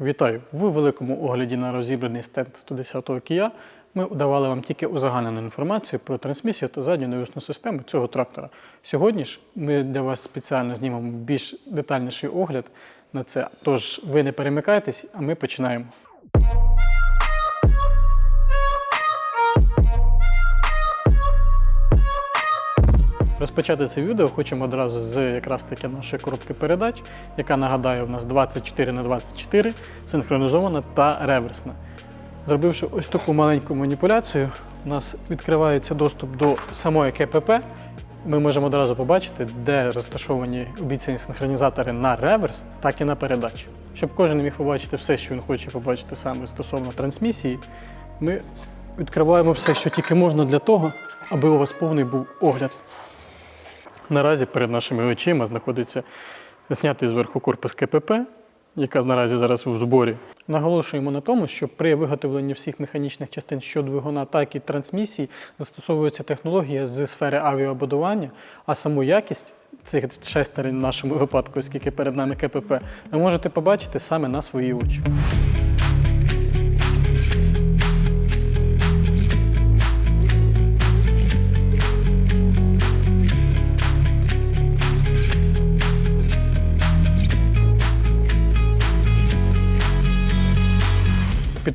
Вітаю! Ви в великому огляді на розібраний стенд 110-го Кія. Ми давали вам тільки узагальнену інформацію про трансмісію та задню навісну систему цього трактора. Сьогодні ж ми для вас спеціально знімемо більш детальніший огляд на це. Тож ви не перемикайтесь, а ми починаємо. Розпочати це відео хочемо одразу з якраз таки нашої коробки передач, яка нагадаю, у нас 24 на 24 синхронізована та реверсна. Зробивши ось таку маленьку маніпуляцію, у нас відкривається доступ до самої КПП. Ми можемо одразу побачити, де розташовані обіцяні синхронізатори на реверс, так і на передачу. Щоб кожен міг побачити все, що він хоче побачити саме стосовно трансмісії, ми відкриваємо все, що тільки можна для того, аби у вас повний був огляд. Наразі перед нашими очима знаходиться знятий зверху корпус КПП, яка наразі зараз у зборі. Наголошуємо на тому, що при виготовленні всіх механічних частин що двигуна, так і трансмісії застосовується технологія з сфери авіабудування, а саму якість цих шестерень в нашому випадку, оскільки перед нами КПП, ви можете побачити саме на свої очі.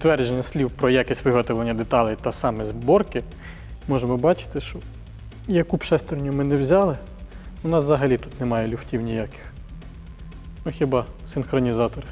Підтвердження слів про якість виготовлення деталей та саме зборки, можемо бачити, що яку б шестерню ми не взяли, у нас взагалі тут немає люфтів ніяких. Ну хіба синхронізатори.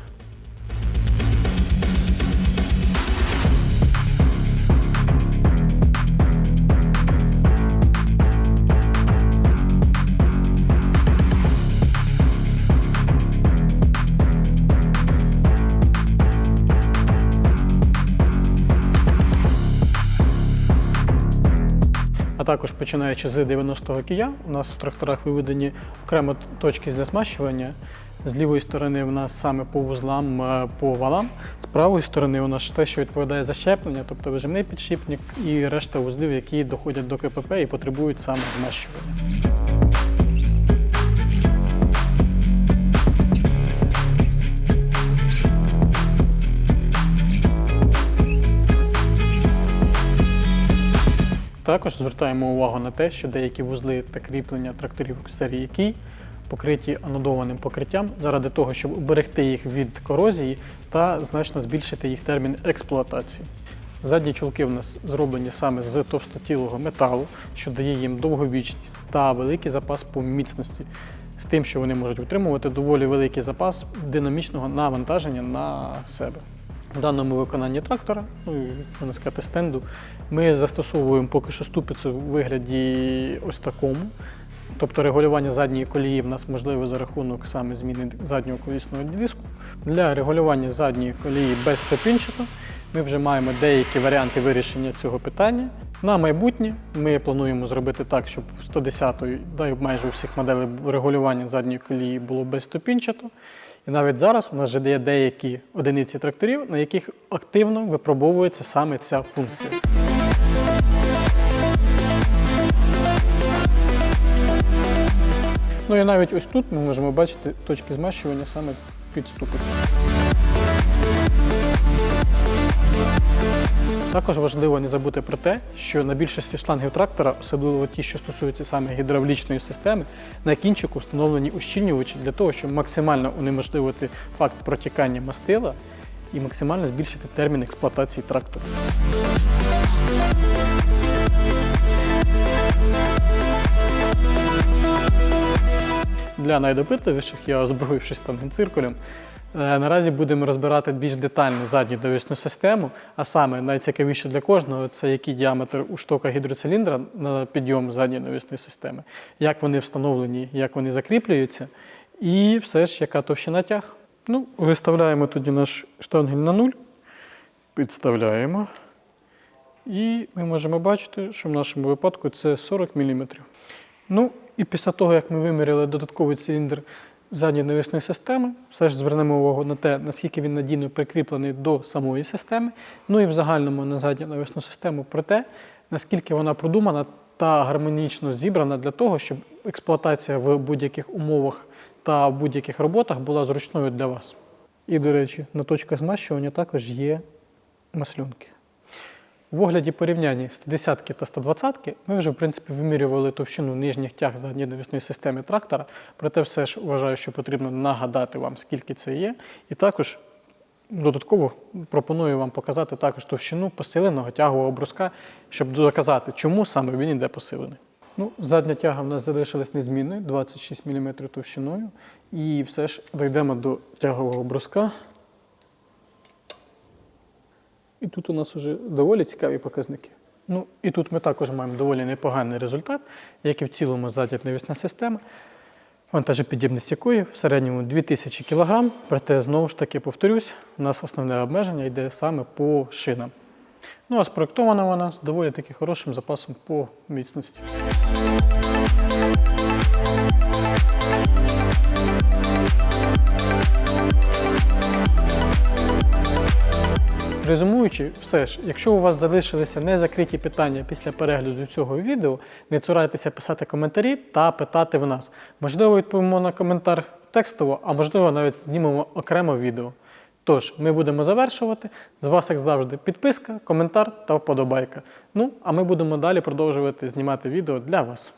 А також починаючи з 90-го кія, у нас в тракторах виведені окремо точки для змащування. З лівої сторони у нас саме по вузлам, е, по валам, з правої сторони у нас те, що відповідає за щеплення, тобто вижимний підшипник і решта вузлів, які доходять до КПП і потребують саме змащування. Також звертаємо увагу на те, що деякі вузли та кріплення тракторів серії Кій покриті анодованим покриттям заради того, щоб уберегти їх від корозії та значно збільшити їх термін експлуатації. Задні чулки в нас зроблені саме з товстотілого металу, що дає їм довговічність та великий запас по міцності, з тим, що вони можуть утримувати доволі великий запас динамічного навантаження на себе. В даному виконанні трактора, ну можна сказати, стенду, ми застосовуємо поки що ступицю в вигляді ось такому. Тобто регулювання задньої колії в нас можливе за рахунок саме зміни заднього колісного диску. Для регулювання задньої колії без ступінчика ми вже маємо деякі варіанти вирішення цього питання. На майбутнє ми плануємо зробити так, щоб 110-ї, да й майже у всіх моделей регулювання задньої колії було безступінчато. І навіть зараз у нас вже є деякі одиниці тракторів, на яких активно випробовується саме ця функція. Ну і навіть ось тут ми можемо бачити точки змащування саме під ступицю. Також важливо не забути про те, що на більшості шлангів трактора, особливо ті, що стосуються саме гідравлічної системи, на кінчику встановлені ущільнювачі для того, щоб максимально унеможливити факт протікання мастила і максимально збільшити термін експлуатації трактора. Для найдопитливіших я озброївшись тангенциркулем, Наразі будемо розбирати більш детально задню довісну систему, а саме найцікавіше для кожного це який діаметр у штока гідроциліндра на підйом задньої навісної системи, як вони встановлені, як вони закріплюються, і все ж яка товщина тяг. Ну, виставляємо тоді наш штангель на нуль, підставляємо. І ми можемо бачити, що в нашому випадку це 40 мм. Ну, і після того, як ми виміряли додатковий циліндр задньої навісної системи, все ж звернемо увагу на те, наскільки він надійно прикріплений до самої системи, ну і в загальному на задню навісну систему про те, наскільки вона продумана та гармонічно зібрана для того, щоб експлуатація в будь-яких умовах та в будь-яких роботах була зручною для вас. І, до речі, на точках змащування також є маслюнки. В огляді порівняння 110 та 120 ми вже в принципі вимірювали товщину нижніх тяг задньонавісної системи трактора, проте все ж вважаю, що потрібно нагадати вам, скільки це є. І також додатково пропоную вам показати також товщину посиленого тягового бруска, щоб доказати, чому саме він іде посилений. Ну, задня тяга в нас залишилась незмінною, 26 мм товщиною. І все ж дійдемо до тягового бруска. І тут у нас вже доволі цікаві показники. Ну, і тут ми також маємо доволі непоганий результат, як і в цілому задня навісна система, вантажопідємність якої в середньому 2000 кг, проте, знову ж таки, повторюсь, у нас основне обмеження йде саме по шинам. Ну, а спроектована вона з доволі таки хорошим запасом по міцності. Резумуючи, все ж, якщо у вас залишилися незакриті питання після перегляду цього відео, не цурайтеся писати коментарі та питати в нас. Можливо, відповімо на коментар текстово, а можливо, навіть знімемо окремо відео. Тож, ми будемо завершувати. З вас, як завжди, підписка, коментар та вподобайка. Ну, а ми будемо далі продовжувати знімати відео для вас.